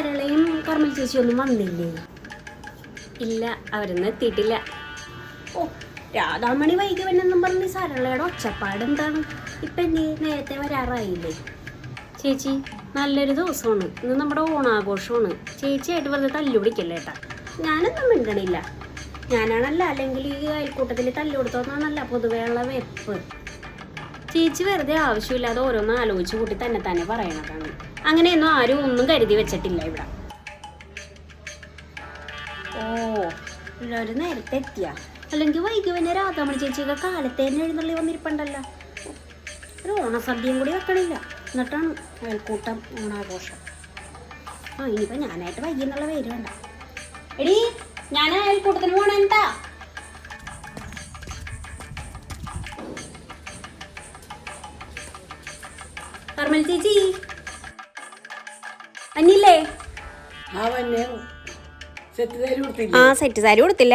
സരളയും കർമ്മൽ ചേച്ചിയൊന്നും വന്നില്ലേ? ഇല്ല അവരൊന്നും എത്തിയിട്ടില്ല. ഓ രാധാമണി വന്നെന്നും പറഞ്ഞ് സരളയുടെ ഒച്ചപ്പാട് എന്താണ്? ഇപ്പൊ എന്ത് നേരത്തെ വരാറായില്ലേ? ചേച്ചി നല്ലൊരു ദിവസമാണ്. ഇന്ന് നമ്മുടെ ഓണാഘോഷമാണ്. ചേച്ചിയായിട്ട് വെറുതെ തല്ലു പിടിക്കല്ലേ ഏട്ടാ? ഞാനൊന്നും മിണ്ടണില്ല. ഞാനാണല്ല അല്ലെങ്കിൽ ഈ അയൽക്കൂട്ടത്തിൽ തല്ലു കൊടുത്തോന്നാണല്ല പൊതുവെയുള്ള വെപ്പ്. ചേച്ചി വെറുതെ ആവശ്യമില്ലാതെ ഓരോന്ന് ആലോചിച്ച് കൂട്ടി തന്നെ തന്നെ പറയണതാണ്. അങ്ങനെയൊന്നും ആരും ഒന്നും കരുതി വെച്ചിട്ടില്ല ഇവിടെ. ഓ എല്ലാവരും നേരത്തെ എത്തിയ. അല്ലെങ്കിൽ വൈകുവിനെ രാധാമണി ചേച്ചിയൊക്കെ കാലത്തെ തന്നെ എഴുന്നള്ളി വന്നിരിപ്പുണ്ടല്ലോ. ഒരു ഓണസദ്യയും കൂടി വെക്കണില്ല. എന്നിട്ടാണ് അയൽക്കൂട്ടം ഓണാഘോഷം ആ ഇനിയിപ്പോ ഞാനായിട്ട് വൈകി എന്നുള്ള പേര് വേണ്ട. എടി ഞാൻ അയൽക്കൂട്ടത്തിന് പോണെന്താ കർമ്മൽ ചേച്ചി. അന്നില്ലേ ആ സെറ്റ് സാരി കൊടുത്തില്ല?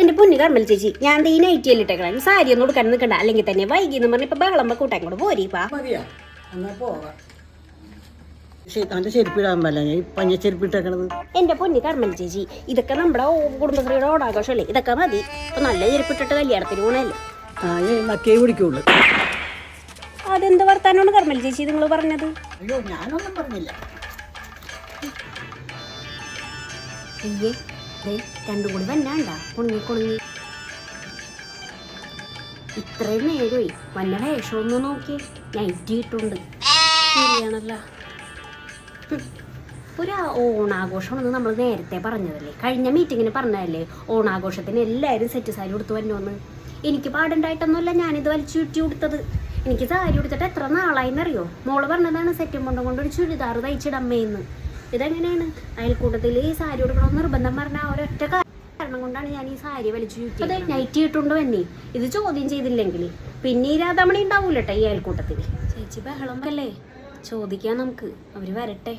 എന്റെ പൊന്നു കർമ്മൽ ചേച്ചി ഞാൻ ഈ നൈറ്റ് അല്ലിട്ടേക്കണം സാരി ഒന്നും കൊടുക്കാൻ നിൽക്കണ്ട അല്ലെങ്കിൽ തന്നെ വൈകി എന്ന് പറഞ്ഞ ഇപ്പൊ ബഹളം കൂട്ടാൻ കൂടെ പോരീപ്പാ അവന്റെ ചെരുപ്പിടാൻ പറ്റില്ല ഞാൻ ഈ പഞ്ഞ ചെരുപ്പിട്ടേക്കണത് എന്റെ പൊന്നി കർമ്മൽ ചേച്ചി ഇതൊക്കെ നമ്മുടെ കുടുംബശ്രീയുടെ ഓണാഘോഷമല്ലേ? ഇതൊക്കെ മതി. ഇപ്പൊ നല്ല ചെരുപ്പിട്ടിട്ട് കല്യാണത്തിന് പോണല്ലേ ആ മക്കേ പിടിക്കുള്ളൂ അതെന്ത് വർത്താനാണ് കർമ്മൽ ചേച്ചി നിങ്ങൾ പറഞ്ഞത്? അയ്യോ ഞാനൊന്നും പറഞ്ഞില്ല. അയ്യേ ദേ രണ്ടും കൂടി വന്നാണ്ടാ? കുണുങ്ങി ഇത്രയും നേരമായി. വല്ല വേഷമൊന്ന് നോക്കി നൈറ്റി ഇട്ടുണ്ട് ശരിയാണല്ലോ. ഒരു ഓണാഘോഷമാണെന്ന് നമ്മൾ നേരത്തെ പറഞ്ഞതല്ലേ? കഴിഞ്ഞ മീറ്റിങ്ങിന് പറഞ്ഞതല്ലേ? ഓണാഘോഷത്തിന് എല്ലാവരും സെറ്റ് സാരി കൊടുത്തു വന്നോന്ന്. എനിക്ക് പാടുണ്ടായിട്ടൊന്നുമല്ല ഞാനിത് വലിച്ചു ചുറ്റി കൊടുത്തത് എനിക്ക് സാരി കൊടുത്തിട്ട് എത്ര നാളായിന്നറിയോ? മോൾ പറഞ്ഞതാണ് സെറ്റും കൊണ്ടും കൊണ്ട് ഒരു ചുരിദാർ തയ്ച്ചിടമ്മയെന്ന് ഇതെങ്ങനെയാണ്? അയൽക്കൂട്ടത്തിൽ ഈ സാരി കൊടുക്കണമെന്ന് നിർബന്ധം പറഞ്ഞ ആ ഒരൊറ്റ കാരണം കൊണ്ടാണ് ഞാൻ ഈ സാരി വലിച്ചു ചുറ്റി അതെ നൈറ്റി ഇട്ടുണ്ടോ എന്നെ? ഇത് ചോദ്യം ചെയ്തില്ലെങ്കിൽ പിന്നെ ഈ രാധാമണി ഉണ്ടാവൂലട്ടെ ഈ അയൽക്കൂട്ടത്തിൽ ചേച്ചി ബഹളം അല്ലേ? ചോദിക്കാം നമുക്ക്. അവർ വരട്ടെ.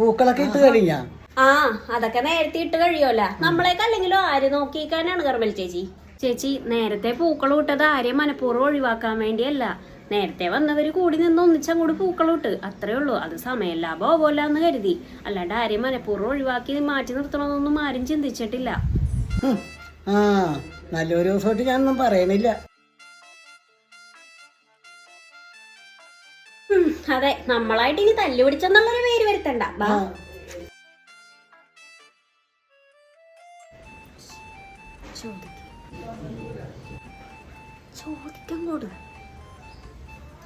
പൂക്കളൊക്കെ ഇട്ട് കഴിഞ്ഞാ? ആ അതൊക്കെ നേരത്തെ ഇട്ട് കഴിയോല. നമ്മളേക്ക് അല്ലെങ്കിലും ആര് നോക്കിക്കാനാണ് കർമ്മൽ ചേച്ചി? ചേച്ചി നേരത്തെ പൂക്കൾ വിട്ടത് ആരെയും മനഃപൂർവം ഒഴിവാക്കാൻ വേണ്ടിയല്ല. നേരത്തെ വന്നവര് കൂടി നിന്ന് ഒന്നിച്ചങ്ങോട്ട് പൂക്കളിട്ട് അത്രേ ഉള്ളൂ. അത് സമയം ലാഭമല്ല എന്ന് കരുതി. അല്ലാണ്ട് ആരെയും മനഃപൂർവം ഒഴിവാക്കി മാറ്റി നിർത്തണമെന്നൊന്നും ആരും ചിന്തിച്ചിട്ടില്ല. ആ നല്ലൊരു ദിവസമായിട്ട് ഞാനൊന്നും പറയണില്ല. അതെ നമ്മളായിട്ട് ഇനി തല്ലു വരുത്തണ്ട ബാ. ആ. ചോദിക്കാൻ കൂട്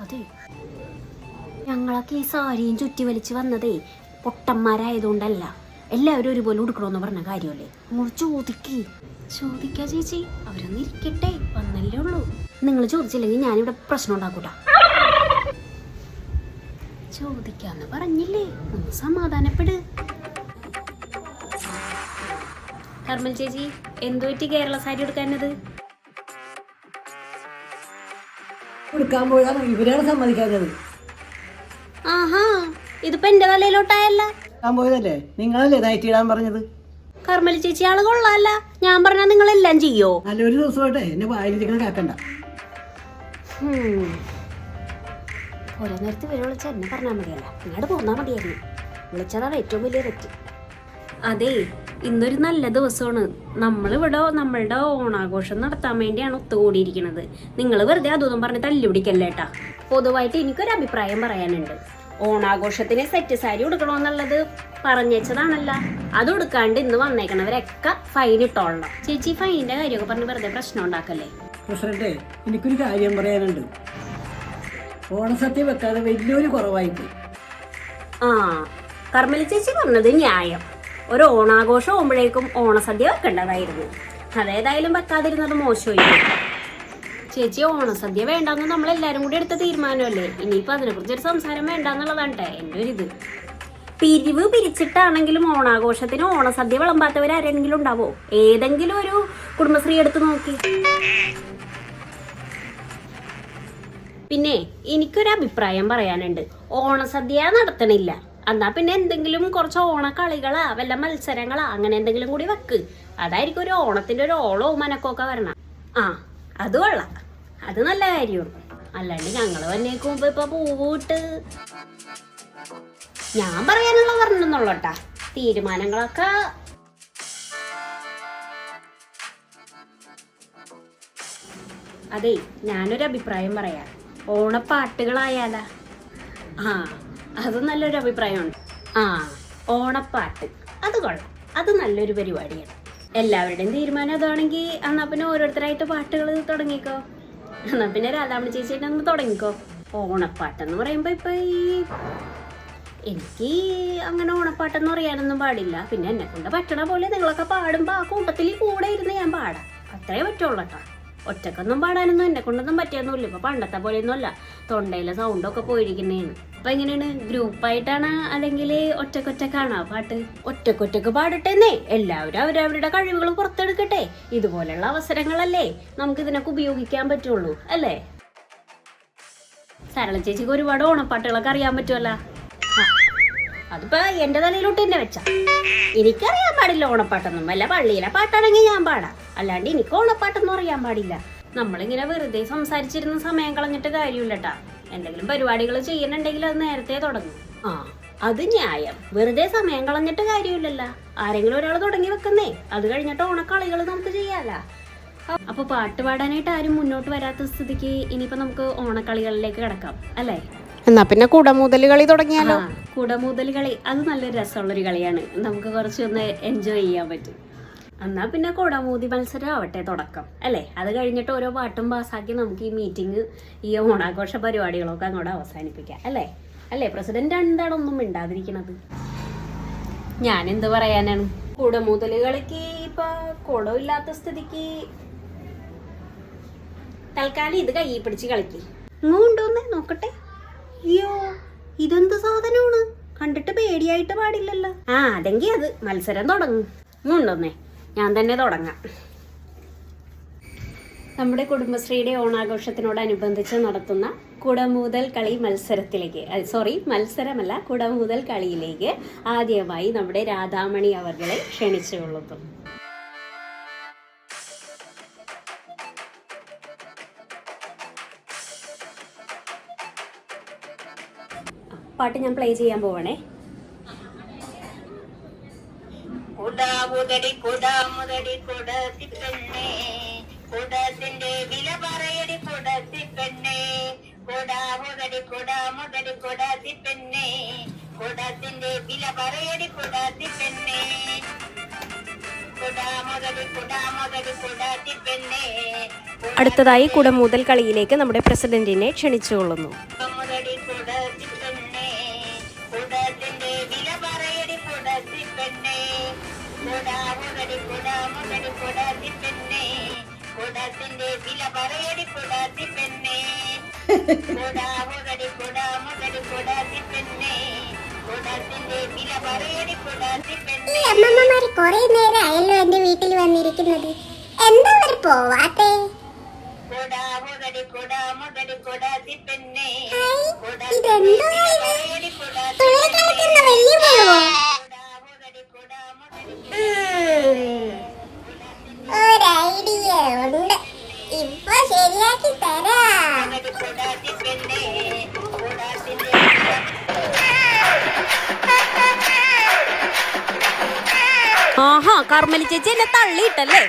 അതെ. ഞങ്ങളൊക്കെ ഈ സാരിയും ചുറ്റി വലിച്ച് വന്നതേ പൊട്ടന്മാരായതുകൊണ്ടല്ല. എല്ലാവരും ഒരുപോലെ ഉടുക്കണമെന്ന് പറഞ്ഞ കാര്യമല്ലേ? ചോദിക്കേ. ചോദിക്കാ ചേച്ചി. അവരൊന്നിരിക്കട്ടെ വന്നല്ലേ ഉള്ളൂ. നിങ്ങൾ ചോദിച്ചില്ലെങ്കിൽ ഞാനിവിടെ പ്രശ്നം ഉണ്ടാക്കൂട്ട. ചോദിക്കാന്ന് പറഞ്ഞില്ലേ? ഒന്ന് സമാധാനപ്പെട്. കർമ്മൽ ചേച്ചി എന്തുപറ്റി കേരള സാരി എടുക്കാനത് കൊടുക്കാൻ പോയതാണ്. ഇവരാണ് സമ്മതിക്കാത്തത് ആഹാ ഇതിപ്പോ എന്റെ തലയിലോട്ടായല്ല. പോയതല്ലേ? നിങ്ങളല്ലേ നൈറ്റ് ഇടാൻ പറഞ്ഞത്? കർമ്മൽ ചേച്ചി ആൾ കൊള്ളാല്ല. ഞാൻ പറഞ്ഞാ നിങ്ങളെല്ലാം ചെയ്യോ? നല്ലൊരു ദിവസമായിട്ടെ. എന്നെ വായിലിരിക്കണ കാക്കണ്ട. ഹും. നേരത്തെ വരെ വിളിച്ചാൽ വിളിച്ച എന്നെ പറഞ്ഞാൽ മതിയല്ല. ഇങ്ങോട്ട് പോന്നാ മതിയായിരുന്നു. വിളിച്ചതാണ് ഏറ്റവും വലിയ തെറ്റ്. അതെ ഇന്നൊരു നല്ല ദിവസമാണ്. നമ്മളിവിടെ നമ്മളുടെ ഓണാഘോഷം നടത്താൻ വേണ്ടിയാണ് ഒത്തുകൂടിയിരിക്കുന്നത്. നിങ്ങൾ വെറുതെ അതൊന്നും പറഞ്ഞ് തല്ലുപിടിക്കല്ലേ ഏട്ടാ പൊതുവായിട്ട് എനിക്കൊരു അഭിപ്രായം പറയാനുണ്ട്. ഓണാഘോഷത്തിന് സെറ്റ് സാരി ഉടുക്കണമെന്നുള്ളത് പറഞ്ഞേച്ചതാണല്ല. അത് ഉടുക്കാണ്ട് ഇന്ന് വന്നേക്കണവരൊക്കെ ഫൈൻ ഇട്ടോളണം. ചേച്ചി ഫൈനിന്റെ കാര്യമൊക്കെ പറഞ്ഞ് വെറുതെ പ്രശ്നം ഉണ്ടാക്കല്ലേ? പ്രസിഡന്റ് എനിക്കൊരു കാര്യം പറയാനുണ്ട്. ഓണസദ്യ വെക്കാതെ വലിയൊരു കുറവായിപ്പോയി ആ കർമ്മല ചേച്ചി പറഞ്ഞത് ന്യായം. ഒരു ഓണാഘോഷം ആകുമ്പോഴേക്കും ഓണസദ്യ വെക്കേണ്ടതായിരുന്നു. അതേതായാലും വെക്കാതിരുന്നത് മോശമായി ചേച്ചി ഓണസദ്യ വേണ്ടെന്ന് നമ്മൾ എല്ലാരും കൂടി എടുത്ത തീരുമാനമല്ലേ? ഇനിയിപ്പോ അതിനെ കുറിച്ച് ഒരു സംസാരം വേണ്ടെന്നുള്ളതാണ് എന്റെ ഒരു ഇത് പിരിവ് പിരിച്ചിട്ടാണെങ്കിലും ഓണാഘോഷത്തിന് ഓണസദ്യ വിളമ്പാത്തവർ ആരെങ്കിലും ഉണ്ടാവോ? ഏതെങ്കിലും ഒരു കുടുംബശ്രീ എടുത്ത് നോക്കി. പിന്നെ എനിക്കൊരു അഭിപ്രായം പറയാനുണ്ട്. ഓണസദ്യ നടത്തണില്ല. എന്നാ പിന്നെ എന്തെങ്കിലും കുറച്ച് ഓണക്കളികളാ വല്ല മത്സരങ്ങളാ അങ്ങനെ എന്തെങ്കിലും കൂടി വെക്ക്. അതായിരിക്കും ഒരു ഓണത്തിന്റെ ഒരു ഓളവും മനക്കൊക്കെ വരണം. ആ അത് കൊള്ളാം. അത് നല്ല കാര്യമാണ്. അല്ലാണ്ട് ഞങ്ങൾ വന്നേക്ക് മുമ്പ് ഇപ്പൊ പൂവിട്ട് ഞാൻ പറയാനുള്ള പറഞ്ഞെന്നുള്ളട്ടാ. തീരുമാനങ്ങളൊക്കെ അതെ ഞാനൊരു അഭിപ്രായം പറയാം. ഓണപ്പാട്ടുകളായാലാ ആ അത് നല്ലൊരു അഭിപ്രായമുണ്ട്. ആ ഓണപ്പാട്ട്. അത് കൊള്ളാം. അത് നല്ലൊരു പരിപാടിയാണ്. എല്ലാവരുടെയും തീരുമാനം അതാണെങ്കിൽ എന്നാ പിന്നെ ഓരോരുത്തരായിട്ട് പാട്ടുകൾ തുടങ്ങിക്കോ. എന്നാ പിന്നെ രാധാമണി ചേച്ചിയുടെ ഒന്ന് തുടങ്ങിക്കോ. ഓണപ്പാട്ടെന്ന് പറയുമ്പോൾ ഇപ്പൊ ഈ എനിക്ക് അങ്ങനെ ഓണപ്പാട്ടെന്ന് പറയാനൊന്നും പാടില്ല. പിന്നെ എന്നെ കൊണ്ട് പറ്റണ പോലെ നിങ്ങളൊക്കെ പാടുമ്പോൾ ആ കൂട്ടത്തിൽ കൂടെ ഇരുന്ന് ഞാൻ പാടാം. അത്രേ പറ്റുള്ളൂ കേട്ടോ. ഒറ്റക്കൊന്നും പാടാനൊന്നും എന്നെ കൊണ്ടൊന്നും പറ്റിയൊന്നുമില്ല. ഇപ്പൊ പണ്ടത്തെ പോലെയൊന്നുമല്ല. തൊണ്ടയിലെ സൗണ്ടൊക്കെ പോയിരിക്കുന്നതാണ്. അപ്പൊ എങ്ങനെയാണ്? ഗ്രൂപ്പായിട്ടാണ് അല്ലെങ്കിൽ ഒറ്റക്കൊറ്റക്കാണോ പാട്ട്? ഒറ്റക്കൊറ്റക്ക് പാടട്ടെന്നേ. എല്ലാവരും അവരവരുടെ കഴിവുകൾ പുറത്തെടുക്കട്ടെ. ഇതുപോലെയുള്ള അവസരങ്ങളല്ലേ നമുക്ക് ഇതിനൊക്കെ ഉപയോഗിക്കാൻ പറ്റുള്ളൂ അല്ലേ? സരള ചേച്ചിക്ക് ഒരുപാട് ഓണപ്പാട്ടുകളൊക്കെ അറിയാൻ പറ്റുമല്ലോ. അതിപ്പോ എന്റെ തലയിലോട്ട് തന്നെ വെച്ച. എനിക്കറിയാൻ പാടില്ല ഓണപ്പാട്ടൊന്നും. വല്ല പള്ളിയിലെ പാട്ടാണെങ്കിൽ ഞാൻ പാടാം. അല്ലാണ്ട് എനിക്ക് ഓണപ്പാട്ടൊന്നും അറിയാൻ പാടില്ല. നമ്മളിങ്ങനെ വെറുതെ സംസാരിച്ചിരുന്ന സമയം കളഞ്ഞിട്ട് കാര്യമില്ലട്ടാ. എന്തെങ്കിലും പരിപാടികൾ ചെയ്യണുണ്ടെങ്കിൽ അത് നേരത്തെ തുടങ്ങും. ആ അത് ന്യായം. വെറുതെ സമയം കളഞ്ഞിട്ട് കാര്യമില്ലല്ലോ. ആരെങ്കിലും ഒരാൾ തുടങ്ങി വെക്കുന്നേ അത് കഴിഞ്ഞിട്ട് ഓണക്കളികൾ നമുക്ക് ചെയ്യാലോ. അപ്പൊ പാട്ട് പാടാനായിട്ട് ആരും മുന്നോട്ട് വരാത്ത സ്ഥിതിക്ക് ഇനിയിപ്പോ നമുക്ക് ഓണക്കളികളിലേക്ക് കിടക്കാം അല്ലേ? എന്നാ പിന്നെ കുടമൂതൽ കളി തുടങ്ങിയാലോ? കുടമൂതൽ കളി അത് നല്ലൊരു രസമുള്ളൊരു കളിയാണ്. നമുക്ക് കുറച്ചൊന്ന് എൻജോയ് ചെയ്യാൻ പറ്റും. എന്നാ പിന്നെ കുടമൂതി മത്സരം ആവട്ടെ തുടക്കം അല്ലേ? അത് കഴിഞ്ഞിട്ട് ഓരോ പാട്ടും പാസ്സാക്കി നമുക്ക് ഈ മീറ്റിംഗ് ഈ ഓണാഘോഷ പരിപാടികളൊക്കെ അങ്ങോട്ട് അവസാനിപ്പിക്കാം അല്ലേ? അല്ലേ പ്രസിഡന്റ് എന്താണ് ഒന്നും മിണ്ടാതിരിക്കണത്? ഞാൻ എന്ത് പറയാനാണ്? കുടമൂതൽ കളിക്ക് ഇപ്പൊ കുടമില്ലാത്ത സ്ഥിതിക്ക് തൽക്കാലം ഇത് കയ്യിൽ പിടിച്ച് കളിക്ക്. ഇങ്ങോട്ടോന്നേ നോക്കട്ടെ. അയ്യോ ഇതെന്ത് സാധനമാണ്? കണ്ടിട്ട് പേടിയായിട്ട് പാടില്ലല്ലോ. ആ അതെങ്കി അത്. മത്സരം തുടങ്ങും. ഉണ്ടെന്നേ ഞാൻ തന്നെ തുടങ്ങാം. നമ്മുടെ കുടുംബശ്രീയുടെ ഓണാഘോഷത്തിനോടനുബന്ധിച്ച് നടത്തുന്ന കുടമൂതൽ കളി മത്സരത്തിലേക്ക് സോറി മത്സരമല്ല കുടമൂതൽ കളിയിലേക്ക് ആദ്യമായി നമ്മുടെ രാധാമണി അവർകളെ ക്ഷണിച്ചുകൊള്ളുന്നു. പാട്ട് ഞാൻ പ്ലേ ചെയ്യാൻ പോവണേ. കുടാമുതടി കുടാമുതടി കുടത്തി പെണ്ണേ. കുടത്തിന്റെ വില പറയടി കുടത്തി പെണ്ണേ. കുടാമുതടി കുടാമുതടി കുടത്തി പെണ്ണേ. കുടത്തിന്റെ വില പറയടി കുടത്തി പെണ്ണേ. അടുത്തതായി കുടമൂതൽ കളിയിലേക്ക് നമ്മുടെ പ്രസിഡന്റിനെ ക്ഷണിച്ചുകൊള്ളുന്നു. കുടാമുതടി കുടാമുതടി കുടത്തി പെണ്ണേ കുടത്തിന്റെ വില പറയടി കൊടാ പെണ്ണേ കുടാമുതടി കുടാമുതടി കൊടാ പെണ്ണേ കുടത്തിന്റെ വില പറയടി ഈ പെണ്ണേ അമ്മമ്മമാര് കുറെ നേരമായല്ലോ എന്റെ വീട്ടിൽ വന്നിരിക്കുന്നത് എന്താ അവർ പോവാത്തെ ഇതെന്തോ ഇത്? പറയടി കളിക്കുന്ന വലിയ പുഴുവോ കുടാമുതടി കുടാമുതടി ഒരു ഐഡിയ ഉണ്ട് ഇപ്പൊ ശരിയാക്കി തരാം. ആഹാ കർമ്മലി ചേച്ചി എന്നെ തള്ളിയിട്ടല്ലേ?